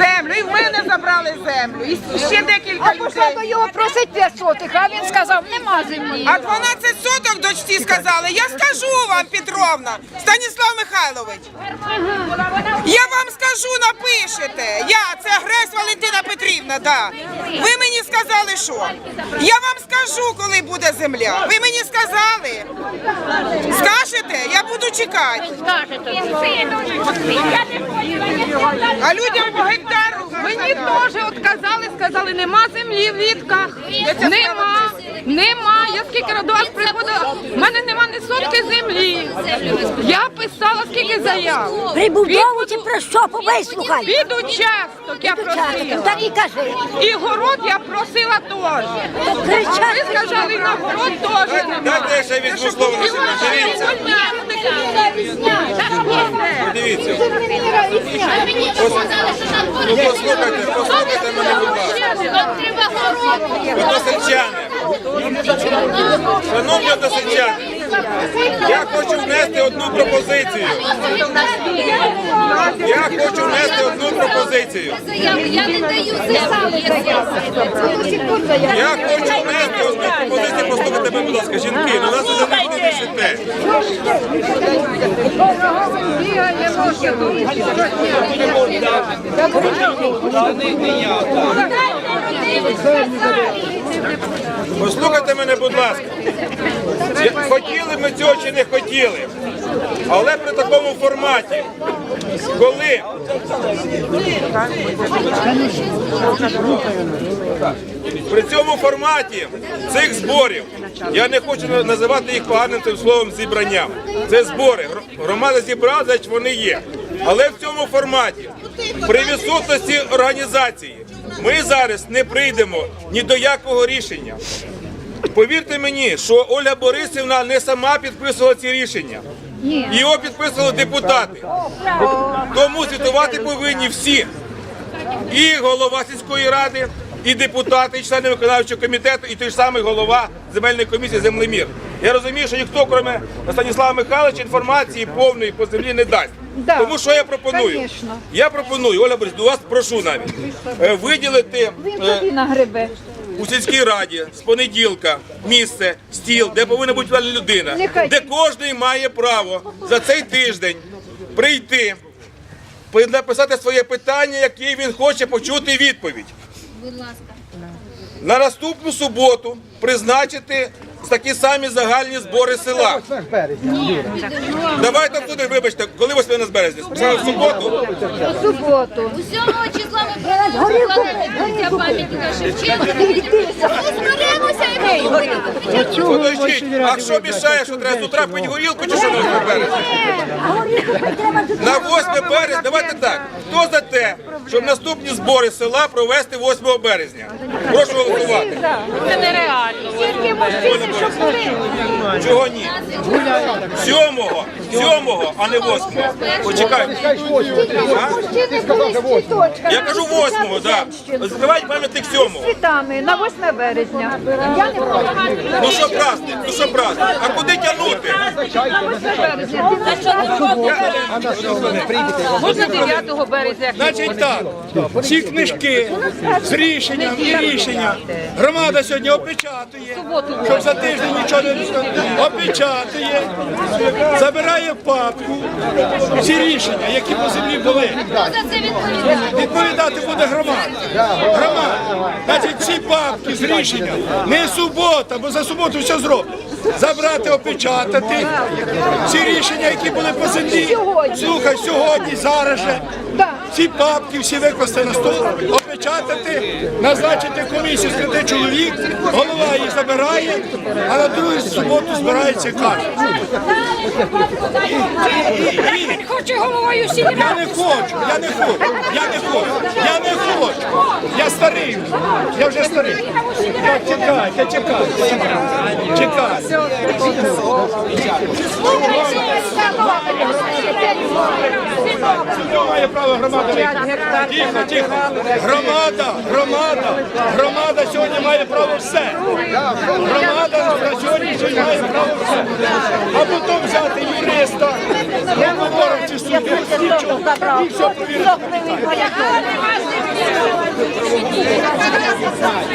sé, землю, і в мене забрали землю, і ще декілька А пішла до його просить 5 сотих, а він сказав, нема землі. А 12 соток дочці сказали, я скажу вам, Петровна, Станіслав Михайлович. Я вам скажу, напишете. Я, це Гресь Валентина Петрівна, да. Ви мені сказали, що? Я вам скажу, коли буде земля. Ви мені сказали. Скажете, я буду чекати. А людям по гектару. Мені теж отказали, сказали, нема землі в літках. Нема, нема. Я скільки до вас приходила, в мене нема ні сотки землі. Я писала скільки заяв. Прибудову чи про що? Вислухай. Під участок я просила. Так і кажи. І город я просила теж. Ви сказали, на город теж нема. Дайте я ще візьму слово на себе. Дивіться, дивіться. Ну послухайте, послухайте мене, будь ласка. Односельчани. Шановні односельчани, я хочу внести одну пропозицію. Я хочу внести одну пропозицію. Я не даю. Я хочу внести одну пропозицію. Послухайте мене, будь ласка, жінки. Ну нас не вирішите. Послухайте мене, будь ласка. Хотіли ми цього чи не хотіли. Але при такому форматі, коли при цьому форматі цих зборів, я не хочу називати їх поганим цим словом зібранням. Це збори. Гр- Громада зібрала, значить вони є. Але в цьому форматі, при відсутності організації, ми зараз не прийдемо ні до якого рішення. Повірте мені, що Оля Борисівна не сама підписувала ці рішення. Його підписували депутати. Тому звітувати повинні всі. І голова сільської ради, і депутати, і члени виконавчого комітету, і той ж самий голова земельної комісії землемір. Я розумію, що ніхто, крім Станіслава Михайловича, інформації повної по землі не дасть. Да, Тому що я пропоную? конечно. Я пропоную, Оля Борисівна, до вас прошу навіть е, виділити Він е, собі нагребе. У сільській раді з понеділка місце, стіл, де повинна бути людина, де кожен має право за цей тиждень прийти, написати своє питання, яке він хоче почути відповідь. Будь ласка. На наступну суботу призначити такі самі загальні збори села. Давайте туди, вибачте, коли 18 березня? Саме в суботу? У суботу. 7 числа ми проведемо пам'ятника Шевченка. Зберемося і будемо. Подождіть, а що мішає, що треба з утра пити горілку чи що на 8 березня? На 8 березня, давайте так. Хто за те, щоб наступні збори села провести 8 березня? Прошу голосувати. Це нереально. Тільки мужчини. Чого ні? Сьомого, сьомого, а не восьмого. Почекайте. Цвіточками. Я кажу восьмого, так. Закривайте пам'ятник сьомого. Цвітами на 8 березня. Я не проти. Ну що праздник, ну що праздник? А куди тягнути? На 8 березня. Можна 9 березня. Значить так, ці книжки з рішенням і рішення громада сьогодні опечатує, щоб за тиждень нічого не опечатує, забирає папку ці рішення, які по землі були. Відповідати буде громада. Громада. Значить, ці папки з рішенням не субота, бо за суботу все зроблять. Забрати, опечатати ці рішення, які були по землі. Слухай, сьогодні, зараз же. Ці папки всі викласти на стол, опечатати, назначити комісію з п'яти чоловік, голова її забирає, а на другу суботу збирається каже. Він хоче головою Я не хочу, я не хочу, я не хочу, я не хочу. Я старий, я вже старий. Так, чекай, я чекай, чекай. Має право громада? Тихо, тихо. Громада, громада, громада сьогодні має право все. Громада на сьогодні має право все. А потім взяти юриста, прокурора чи суддю, і все провірити.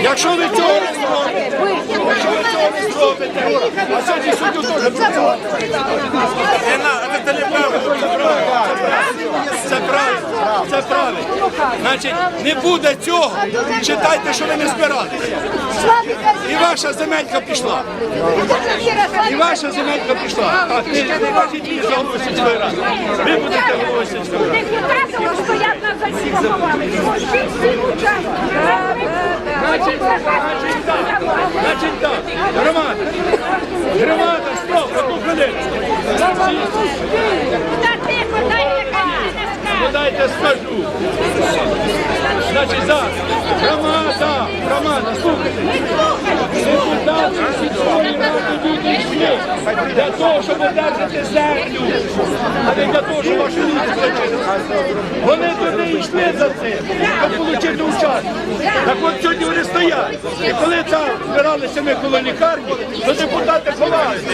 Якщо ви цього не зробите, якщо ви цього не зробите, а сьогодні суддю теж працювати. Це правильно, це правильно. Значить, не буде цього. Читайте, що ви не збиралися. І ваша земелька пішла. І ваша земелька пішла. Ви будете головою Всі всі учасники. Значить так, громада, громада, стоп, одну хвилину. Та тихо, дайте Ну, Дайте скажу. Значить, зараз, громада, громада, слухайте. Депутати для того, щоб одержати землю, а не для того, щоб ваші люди злочили. Вони туди йшли за цим, щоб отримати участь. Так от сьогодні вони стоять. І коли там збиралися ми коло лікарні, то депутати ховалися.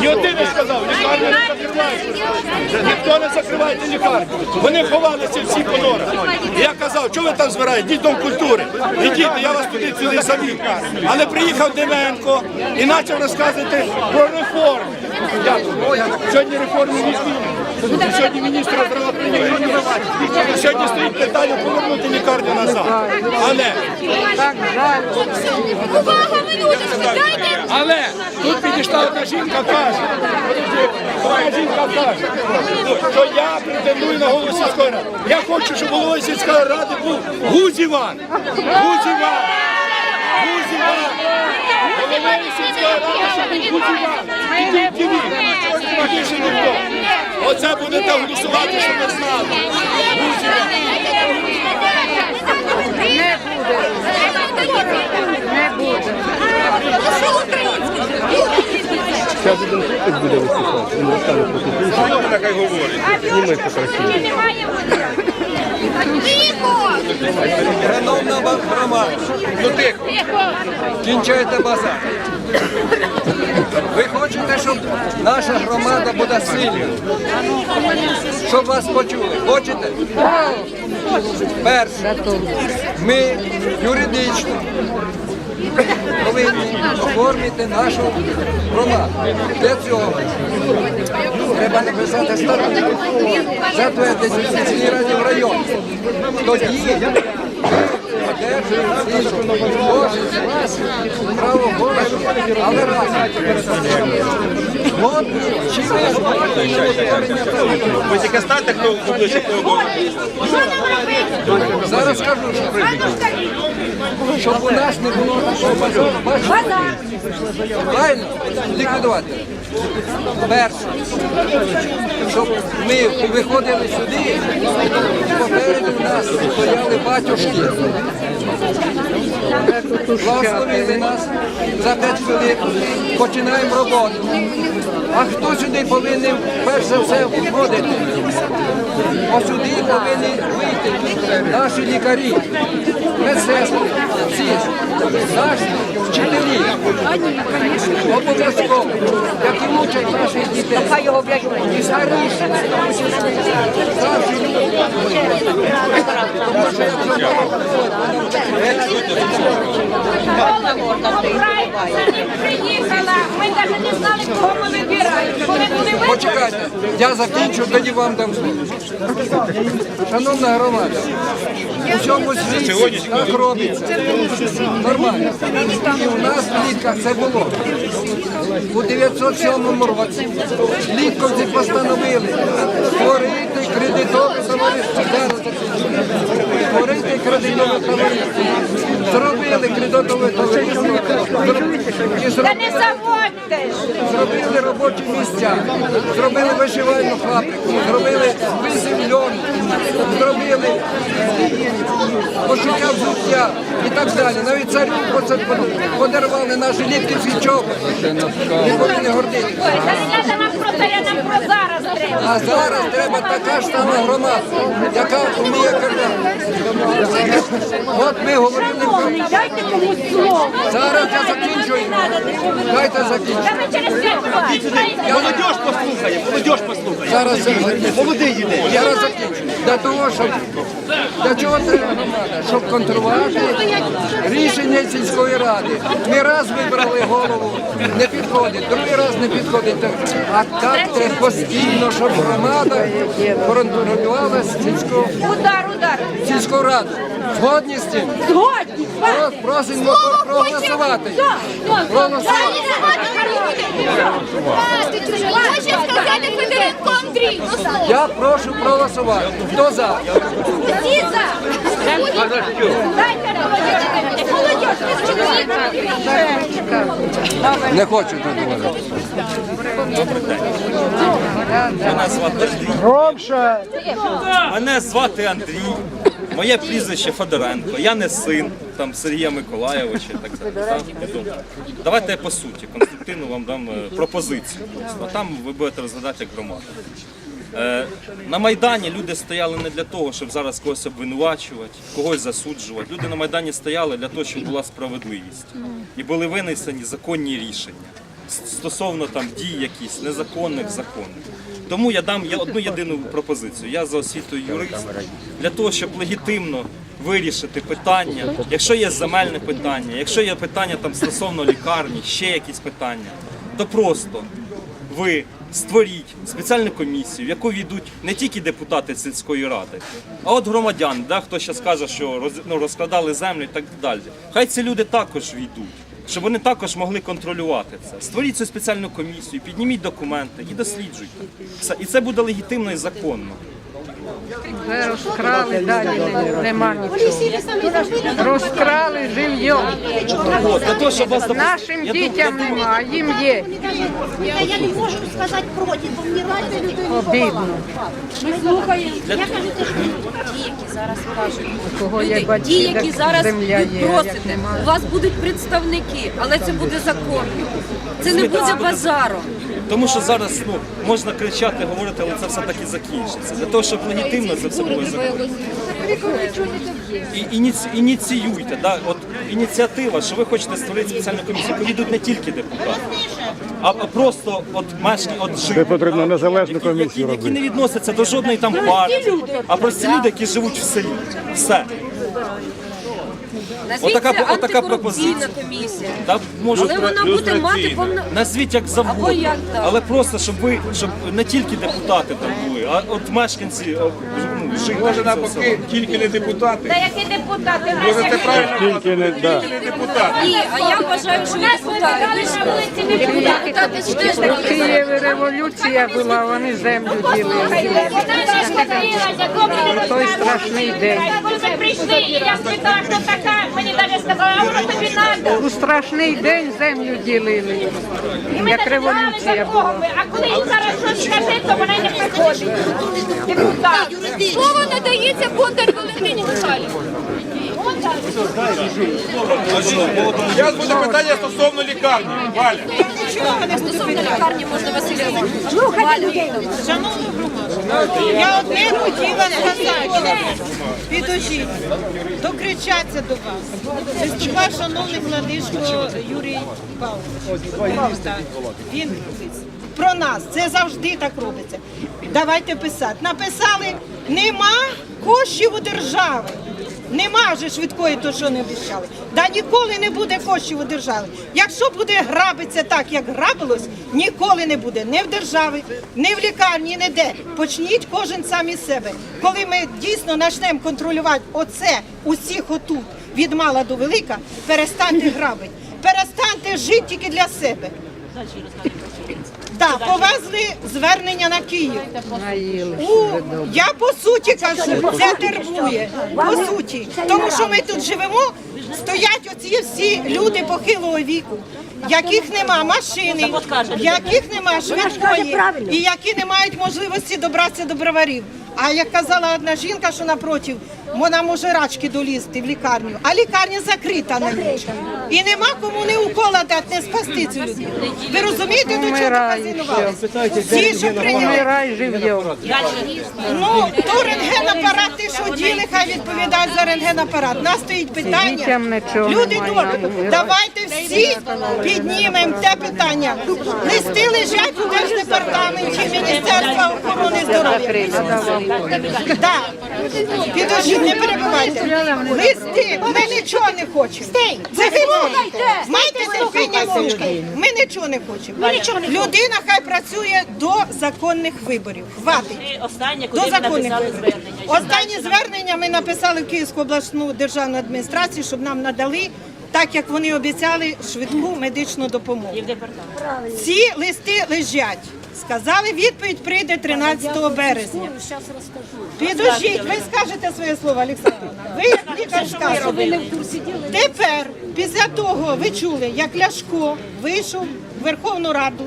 Ні один не сказав, лікарня не закривається. Ніхто не закривається лікарню. Вони ховалися всі по норах. Я казав, що ви там збираєте? Діть дом культури. Ідіть, я вас туди сюди завів. Але приїхав Деменко і почав розказувати про реформи. Дякую. Сьогодні реформи не змінюють. Сьогодні міністр здравоохранення. Сьогодні стоїть питання повернути лікарню назад. Але Увага, минуточку, дайте Але тут підійшла одна жінка каже, одна жінка каже, що я претендую на голову сільської ради. Я хочу, щоб головою сільської ради був. Гузіван. Гузіван. Головою сільської ради, щоб був Гузіван. І тільки він. І більше ніхто. Оце будете голосувати, щоб ви знали. Не буде. Що українське? Чому ви так говорите? Тихо! Шановна громада, Ну тихо. кінчайте базар. Ви хочете, щоб наша громада була сильною? Щоб вас почули? Хочете? Перше, ми юридично повинні оформити нашу громаду. Для цього треба написати статут, затвердити сільській раді в районі. Тоді одержує право голосу, але разом. Ви тільки станьте, хто хто Зараз скажу, що прийде. Щоб у нас не було такого базару. Бачите? Правильно? Ліквідувати. Перше, щоб ми виходили сюди, попереду нас стояли батюшки. Благословили нас за 5 хвилин, починаємо роботу. А хто сюди повинен перш за все входити? Ось сюди повинні вийти наші лікарі, медсестри, всі, наші вчителі. Обов'язково, які мучать наших дітей. І старіші, старші люди. Приїхала, ми навіть не знали, кого ми вибираємо. Коли Почекайте, я закінчу, тоді вам дам слово. Шановна громада, у цьому світі так робиться. Нормально. І у нас в літках це було. У 907 році літковці постановили створити кредитове товариство. Зараз закінчу. Створити кредитове товариство. Зробили кредитове товариство. Та не заводьте! зробили робочі місця, зробили вишивальну фабрику, зробили висів зробили пошуття взуття і так далі. Навіть царю подарували наші літківські чоботи. Не повинні гордитися. А зараз треба така ж сама громада, яка вміє казати. От ми говорили про Дайте комусь слово. зараз я закінчую. Дайте закінчу. Та ми через п'ять. Молодіж послухає, молодіж послухає. Зараз. Молодий йде. Я раз закінчу. Для того, щоб для чого треба громада? щоб контролювати рішення сільської ради. Не раз вибрали голову, не підходить, другий раз не підходить. А так треба постійно, щоб громада контролювала сільську, Удар, удар. сільську раду. Згодні з цим? Згодні. Про- Просимо про- проголосувати. Хоче сказати Федоренко Андрій. Я прошу проголосувати. Хто за? Всі за. Не хочу тут говорити. Мене звати Андрій, моє прізвище Федоренко, я не син там Сергія Миколаєвича. Так, так? Давайте я по суті, конструктивно вам дам е, пропозицію. А там ви будете розглядати як громада. Е, на Майдані люди стояли не для того, щоб зараз когось обвинувачувати, когось засуджувати. Люди на Майдані стояли для того, щоб була справедливість. І були винесені законні рішення стосовно там дій якісь незаконних законних. Тому я дам одну єдину пропозицію. Я за освітою юрист для того, щоб легітимно вирішити питання, якщо є земельне питання, якщо є питання там стосовно лікарні, ще якісь питання, то просто ви створіть спеціальну комісію, в яку війдуть не тільки депутати сільської ради, а от громадян, да, хто ще скаже, що роз, ну, розкрадали землю і так далі. Хай ці люди також війдуть. Щоб вони також могли контролювати це. Створіть цю спеціальну комісію, підніміть документи і досліджуйте. І це буде легітимно і законно. Розкрали, далі не- нема нічого. Розкрали доп- Нашим дітям нема, а їм є. Я не можу сказати проти, бо мені разі людину Обідно. Ми слухаємо. Я кажу, те, що ті, які зараз кажуть. Кого є Люди, батьки, ті, які так зараз земля є, а як просите, у вас будуть представники, але це буде законно. Це не буде базаром. Тому що зараз ну, можна кричати, говорити, але це все таки закінчиться. Для того, щоб легітимно це все було законно. І ініці, ініціюйте, да, от ініціатива, що ви хочете створити спеціальну комісію, яку йдуть не тільки депутати, а, просто от мешканці, от жителі. потрібно незалежну які- комісію які, які не відносяться до жодної там партії, а прості люди, які живуть в селі. Все. Назвіть Отака- це отака антикорупційна пропозиція. комісія. Та може Але вона буде мати повно... Назвіть як Або як так. але просто щоб ви щоб не тільки депутати там були, а от мешканці о, ну, жителі Може цього села. навпаки, тільки не депутати. Та які депутати? Може це правильно Тільки не да. не депутати. Ні, а я вважаю, що депутати. Депутати, ж теж В Києві революція була, вони землю ділили. Той страшний день. Прийшли, і я спитала, хто така, мені навіть сказали, а воно тобі треба. У страшний день землю ділили. І ми Як так знали, революція за кого ми. А коли їм зараз щось скажи, то вона не приходить. Депутат. Слово надається Бондар Валентині Михайлівні. Зараз буде питання стосовно лікарні. Валя. Стосовно лікарні можна Василя. Я одне хотіла сказати. Підожіть, докричаться до вас. Виступав шановний владишко Юрій Павлович. Він про нас. Це завжди так робиться. Давайте писати. Написали, нема коштів у держави. Нема вже швидкої, то що не обіцяли. Да ніколи не буде коштів у держави. Якщо буде грабитися так, як грабилось, ніколи не буде ні в державі, ні в лікарні, ніде. Почніть кожен сам із себе. Коли ми дійсно почнемо контролювати оце усіх отут від мала до велика, перестаньте грабити, перестаньте жити тільки для себе. Так, повезли звернення на Київ. У, я по суті кажу, це турбує. По суті. Тому що ми тут живемо, стоять оці всі люди похилого віку, яких нема машини, яких нема швидкої, і які не мають можливості добратися до броварів. А як казала одна жінка, що напротив, вона може рачки долізти в лікарню, а лікарня закрита на ніч. І нема кому не укола дати, не спасти цю людину. Ви розумієте, до чого Умирає? Всі, що прийняли Умирай. Ну, то рентгенапарат, ти що діли, хай відповідають за рентгенапарат. У нас стоїть питання. Дітям нічого Люди немає, добрі, давайте всі піднімемо те питання. Листи лежать у Держдепартаменті Міністерства охорони здоров'я. Так. Підождіть, не перебивайте. Листи, ми нічого не хочемо. Це ви. Майте терпіння мовчки. Ми нічого не хочемо. Людина хай працює до законних виборів. Хватить. Останнє, До куди ви законних написали виборів. звернення. Останнє звернення ми написали в Київську обласну державну адміністрацію, щоб нам надали, так як вони обіцяли, швидку медичну допомогу. Ці листи лежать. Сказали, відповідь прийде 13 березня. Підождіть, ви скажете своє слово, Олександровна. Ви лікар скажете. Тепер, після того, ви чули, як Ляшко вийшов в Верховну Раду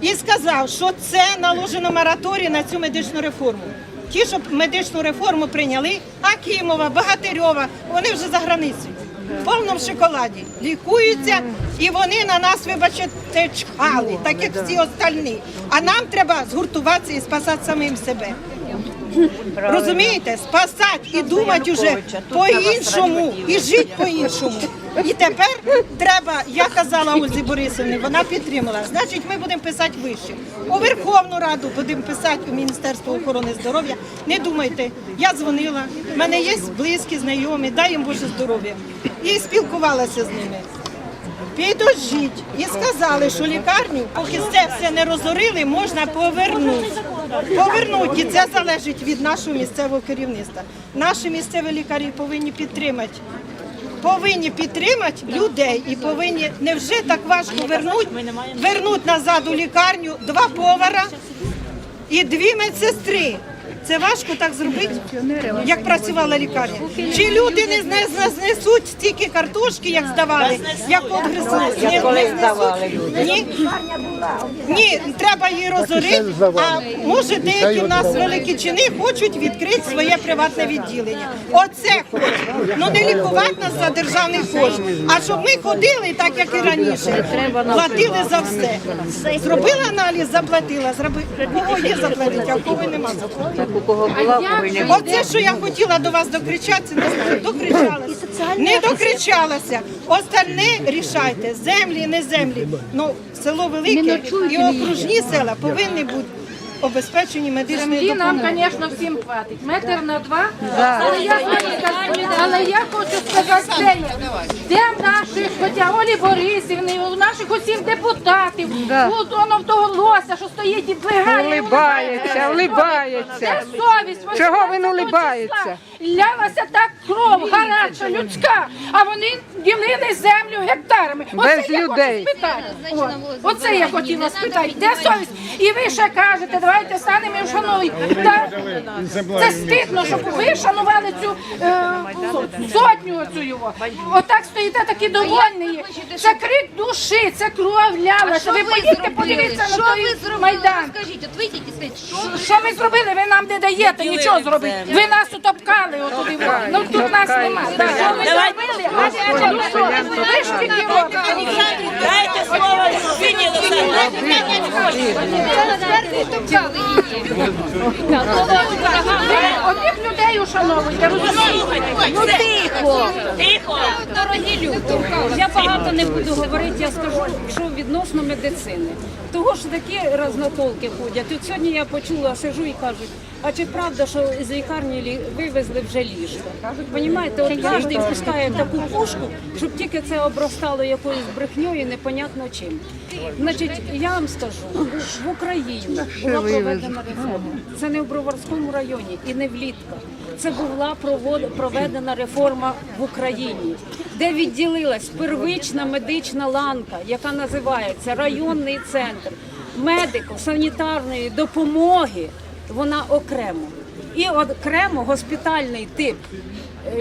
і сказав, що це наложено мораторій на цю медичну реформу. Ті, що медичну реформу прийняли, Акімова, Багатирьова, вони вже за границею. В повному шоколаді лікуються, і вони на нас, вибачте, чхали, так як всі остальні. А нам треба згуртуватися і спасати самим себе. Розумієте? Спасати і думати вже по-іншому, і жити по-іншому. І тепер треба, я казала Ользі Борисовні, вона підтримала. Значить, ми будемо писати вище. У Верховну Раду будемо писати у Міністерство охорони здоров'я. Не думайте, я дзвонила, в мене є близькі, знайомі, дай їм Боже здоров'я. І спілкувалася з ними. Підождіть. І сказали, що лікарню, поки це все не розорили, можна повернути. Повернути. І це залежить від нашого місцевого керівництва. Наші місцеві лікарі повинні підтримати. Повинні підтримати людей і повинні невже так важко вернути, вернути назад у лікарню два повара і дві медсестри. Це важко так зробити, як працювала лікарня. Чи люди не знесуть стільки картошки, як здавали, як обгризли? Не, не знесуть? Ні? Ні, треба її розорити. А може деякі в нас великі чини хочуть відкрити своє приватне відділення. Оце хочуть. Ну не лікувати нас за державний кошт, а щоб ми ходили так, як і раніше. Платили за все. Зробила аналіз, заплатила. Зроби... Кого є заплатити, а у кого була заплатити. Оце, що я хотіла до вас докричатися, не докричалася. Не докричалася. Остальне рішайте, землі, не землі. Ну, село велике і окружні села повинні бути обезпечені медичною Землі нам, допомогою. звісно, всім хватить. Метр на два. Але, я, але я хочу сказати, де є. Де в наших, хоча Олі Борисівни, у наших усіх депутатів, у воно в того лося, що стоїть і плигає. Улибається, улибається. Де совість? Вони Чого він 17 улибається? числа Лялася так кров гаряча, людська, а вони ділили землю гектарами. Оце Без я хочу людей. спитати. От. Оце я хотіла спитати. Де совість? І ви ще кажете, давайте станемо і вшануємо. Та Це стидно, щоб ви шанували цю е, сотню оцю його. Отак стоїте такі довольні. Це крик душі, це кров лялася. Ви поїдьте, подивіться на той майдан. Скажіть, от вийдіть і скажіть, що Що ми зробили? Ви нам не даєте нічого зробити. Ви нас утопкали отуди. Ну тут нас немає. Що ви зробили? Ну що? Ви ж тільки робите. Дайте слово Фіні Ви одних людей ушановуєте, розумієте? Ну тихо! Тихо! дорогі люди. Я багато не буду говорити, я скажу, що відносно медицини. Того ж такі разнотолки ходять. От сьогодні я почула, сижу і кажуть, а чи правда, що з лікарні лі- вивезли вже ліжка? Понімаєте, от кожен пускає таку пушку, щоб тільки це обростало якоюсь брехньою, непонятно чим. Значить, я вам скажу, в Україні була проведена реформа. Це не в Броварському районі і не в Літках. Це була проведена реформа в Україні, де відділилась первична медична ланка, яка називається районний центр медико-санітарної допомоги. Вона окремо. І окремо госпітальний тип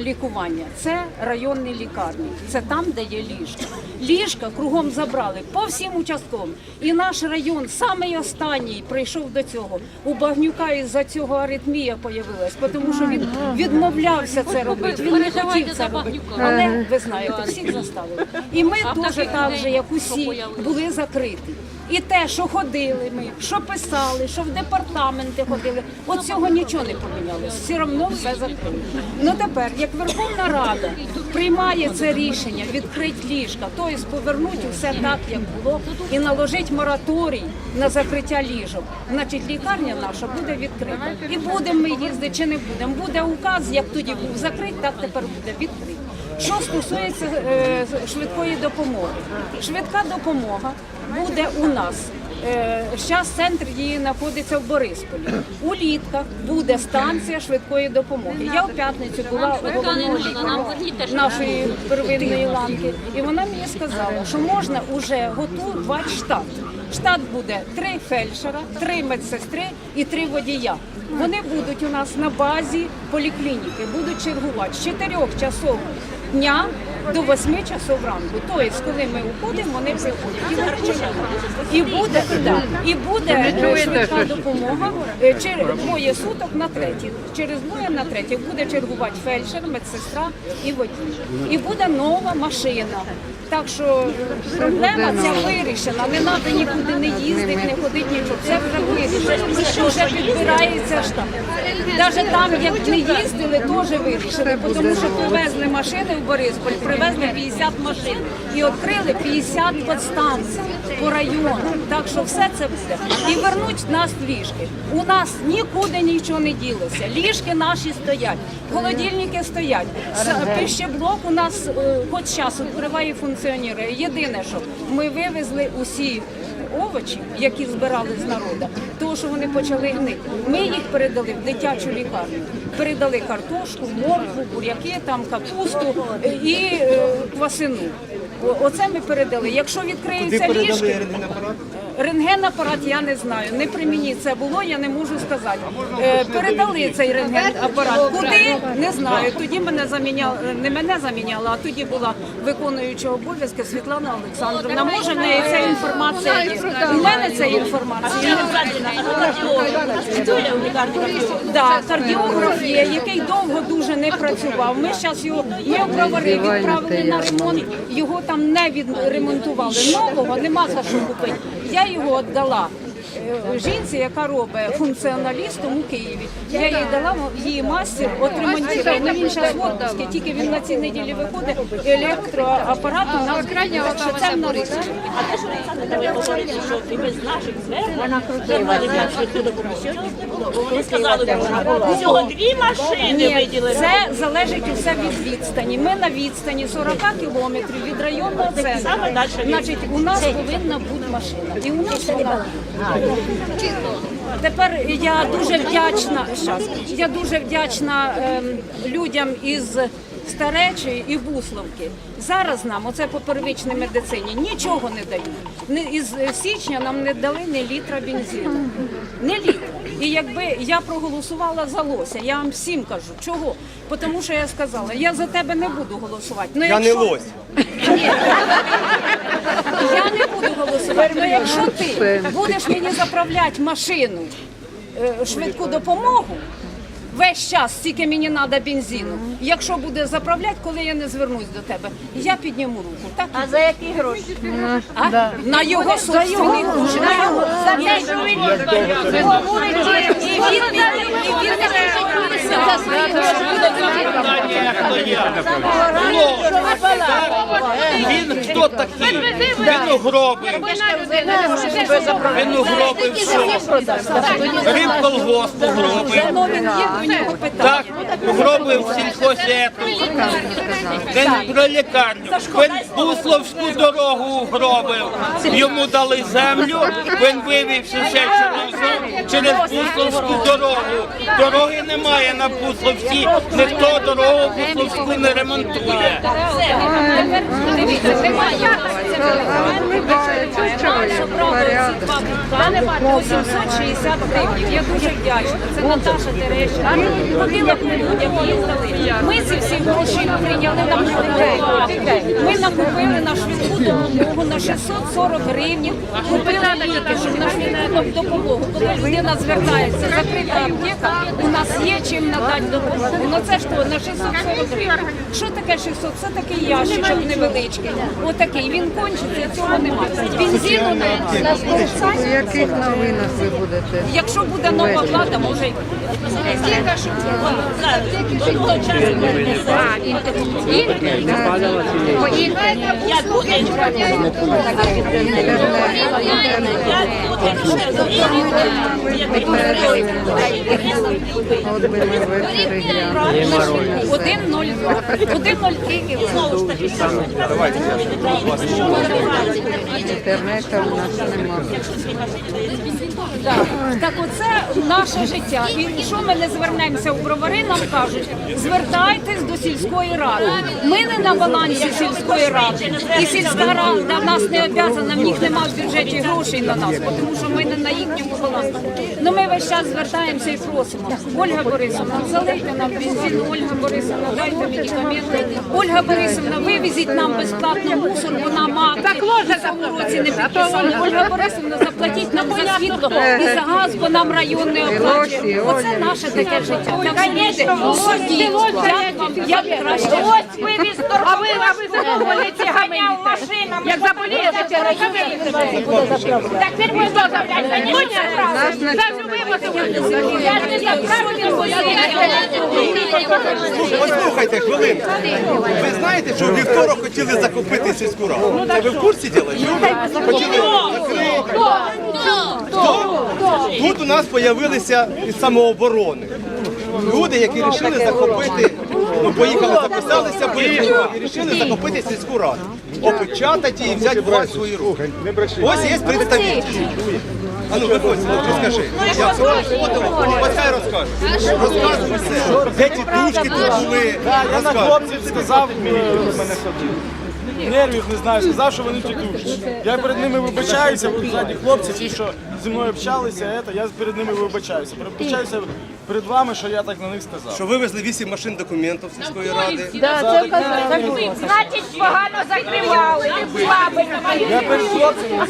лікування це районні лікарні. Це там, де є ліжка. Ліжка кругом забрали по всім участкам. І наш район, самий останній, прийшов до цього. У Багнюка із-за цього аритмія появилась, тому що він відмовлявся це робити. Він не хотів це робити. Але ви знаєте, всіх заставили. І ми теж так же, як усі, були закриті. І те, що ходили ми, що писали, що в департаменти ходили, от цього нічого не помінялося. Все одно все закрили. Ну тепер, як Верховна Рада приймає це рішення, відкрити ліжка, тобто повернути все так, як було, і наложити мораторій на закриття ліжок, значить лікарня наша буде відкрита. І будемо ми їздити чи не будемо. Буде указ, як тоді був закритий, так тепер буде відкритий. Що стосується е, швидкої допомоги, швидка допомога буде у нас. Зараз центр її знаходиться в Борисполі. У літках буде станція швидкої допомоги. Я в п'ятницю була у головного лікаря нашої первинної ланки, і вона мені сказала, що можна вже готувати штат. Штат буде три фельдшера, три медсестри і три водія. Вони будуть у нас на базі поліклініки, будуть чергувати з 4 часов дня до 8 часов ранку. Тобто, коли ми уходимо, вони приходять і. Буде, да, і буде е, швидка допомога е, через двоє суток на третій. Через двоє на третій буде чергувати фельдшер, медсестра і водій. І буде нова машина. Так що е, проблема ця вирішена. Не треба нікуди не їздити, не ходити нічого. Це вже вирішено. Вже підбирається штаб. Навіть там, як не їздили, теж вирішили, тому що привезли машини Борисполь, привезли 50 машин і відкрили 50 подстанцій по району. Так що все це буде. І вернуть нас ліжки. У нас нікуди нічого не ділося. Ліжки наші стоять, холодильники стоять. С- Пищеблок у нас е, хоч час відкриває функціонує. Єдине, що ми вивезли усі овочі, які збирали з народу, тому що вони почали гнити. Ми їх передали в дитячу лікарню. Передали картошку, моркву, буряки, там капусту і е, квасину. Оце ми передали. Якщо відкриються ліжки, рентген-апарат я не знаю. Не при мені це було, я не можу сказати. Е, Передали цей рентген-апарат. Куди? Не знаю. Тоді мене заміняла, не мене заміняла, а тоді була виконуюча обов'язки Світлана Олександровна. Може, в неї ця інформація є. У мене ця інформація. Да, кардіограф є, який довго дуже не працював. Ми зараз його ми бровари відправили на ремонт. Його там не відремонтували. Нового нема за що купити. Я його віддала. Е, Жінці, яка робить функціоналістом у Києві, я їй дала її мастер він зараз тільки він на цій неділі виходить електроапарат у нас. Це в нас А те, що Олександр ви що і без наших звернень на Ні, виділили. це залежить усе від відстані. Ми на відстані 40 кілометрів від районного центру. Значить, у нас повинна бути машина. І у нас вона. Тепер я дуже вдячна. я дуже вдячна ем, людям із Старечої і Бусловки. Зараз нам, оце по первичній медицині, нічого не дають. Із січня нам не дали ні літра бензину. Не літра. І якби я проголосувала за лося, я вам всім кажу, чого? Тому що я сказала, я за тебе не буду голосувати. Ну, я не лось. Я не буду голосувати. Ну якщо ти будеш мені заправляти машину, е, швидку допомогу. Весь час, стільки мені треба бензину. Якщо буде заправляти, коли я не звернусь до тебе, я підніму руку. Так А за які гроші? а? на його собственні гроші. На його він він Він хто такий? Він угробив. Він угробив що? Риб колгосп угробив. Він. Так, угробив сільхозету. Він про лікарню. Він Бусловську дорогу угробив. Йому дали землю, він вивівся ще через Бусловську дорогу. Дороги немає на Бусловці, ніхто дорогу Бусловську не ремонтує. Тепер що два бутка 860 гривень. Я дуже вдячна. Це Наташа Терещина. Ходила по людям, їздили. Ми ці всі гроші прийняли на допомогу. Ми накупили на швидку допомогу на 640 гривень, купили ліки, щоб на швидку допомогу. Коли людина звертається, закрита аптека, у нас є чим надати допомогу. Ну це ж то, на 640 гривень. Що таке 600? Це такий ящичок невеличкий. Отакий. Він кончиться, цього немає. Бензину на У яких новинах ви будете? Якщо буде нова влада, може й буде ми ввечері глянули. Один ноль один ноль три. Інтернету у нас. Так, оце наше життя. І що ми не звернемося в бровари, нам кажуть, звертайтесь до сільської ради. Ми не на балансі сільської ради. І сільська рада нас не обов'язана, в них немає в бюджеті грошей на нас, тому що ми не на їхньому балансі. Ну ми весь час звертаємося і просимо. Ольга Борисовна, залийте нам бензин, Ольга Борисовна, дайте медикаменти. Ольга Борисовна, вивезіть нам безплатно мусор, бо нам акти в цьому році не підписали. Ольга Борисовна, заплатіть нам за світло і за газ, бо нам район не оплачує. Оце наше таке життя. Так вам, краще. Ось вивіз А ви, а ви задоволені ганяв машинами. Як заболієте, Так тепер ми що Нас не Послухайте, хвилину. Ви знаєте, що вівторок хотіли закупити сільську раду? Це ви в курсі діла? Хотіли закрити. Тут у нас з'явилися самооборони. Люди, які вирішили захопити, ну, поїхали, записалися, поїхали і вирішили захопити сільську раду. Опечатати і взяти власть в свої руки. Ось є представитель. А ну виходь, розкажи. Я це виходило, ось хай розкаже. Розказуй все. Де ті тушки тут були? Я на хлопців сказав, мене ходив. Нервів не знаю, сказав, що вони тітушки. Я перед ними вибачаюся, ззаді хлопці, ті, що зі мною общалися, ето, я перед ними вибачаюся. Вибачаюся перед вами, що я так на них сказав. Що вивезли вісім машин документів сільської ради. Значить, погано закривали. Я перед хлопцями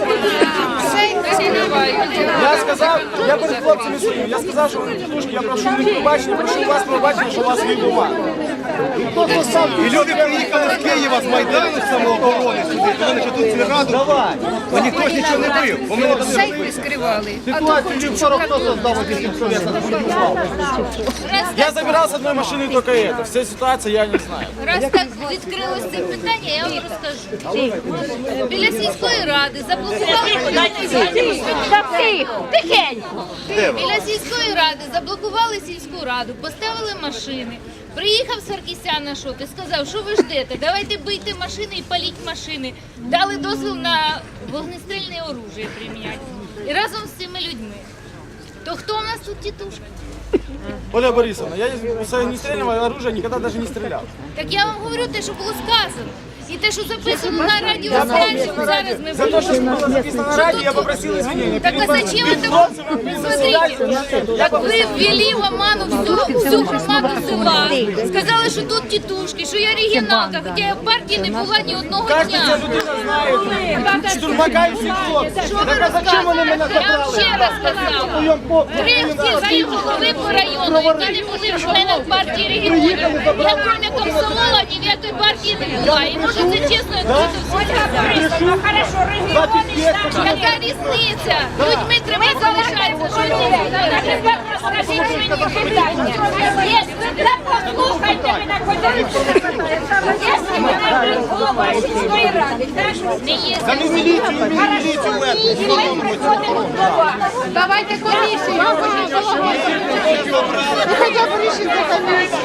я сказав, я перед хлопцями своїм, я сказав, що вони тітушки, я прошу в них пробачення, прошу вас пробачення, що у вас є бумага. І люди приїхали з Києва з Майдану з самооборони сюди, то вони тут сільраду, бо ніхто ж нічого не бив. Бо ми не дали Ситуацию вчора хто создав ці 700 Я забирав з одної машини тільки это. Вся ситуація я не знаю. Раз так відкрилось це питання, я вам розкажу. Біля сільської ради заблокували тихенько. Біля сільської ради заблокували сільську раду, поставили машини. Приїхав Саркісян на шоти, сказав, що ви ждете, давайте бийте машини і паліть машини. Дали дозвіл на вогнестрільне оружие приміняти. І разом з цими людьми. То хто у нас тут тітушка? Оля Борисовна, я из огнестрельного оружия никогда даже не стрелял. Так я вам говорю те, що було сказано. І те, що записано на радіо, зараз ми За то, що було записано на радіо, я попросила извинения. Так а зачем это? Смотрите, так ви ввели в оману всю, всю громаду села. Сказали, що тут тітушки, що я регіоналка, хоча я в партії не була ні одного дня. Знает, штурмака и всех хлопців. Так а зачем вони мене розказуєте? Я вам ще раз Три всі голови по району, які не були в мене в партії регіонів. Я кроме комсомола ні в якої партії не була. І може це чесно, тут все Ну хорошо, регіони Яка різниця? Людьми треба залишатися. Що ні? Мені питання. Якщо послухайте мене, Якщо мене голова сільської ради, так? Не є Та міліцію, міліцію. Ми приходимо до вас. Давайте комісію. Хоча б рішення комісії.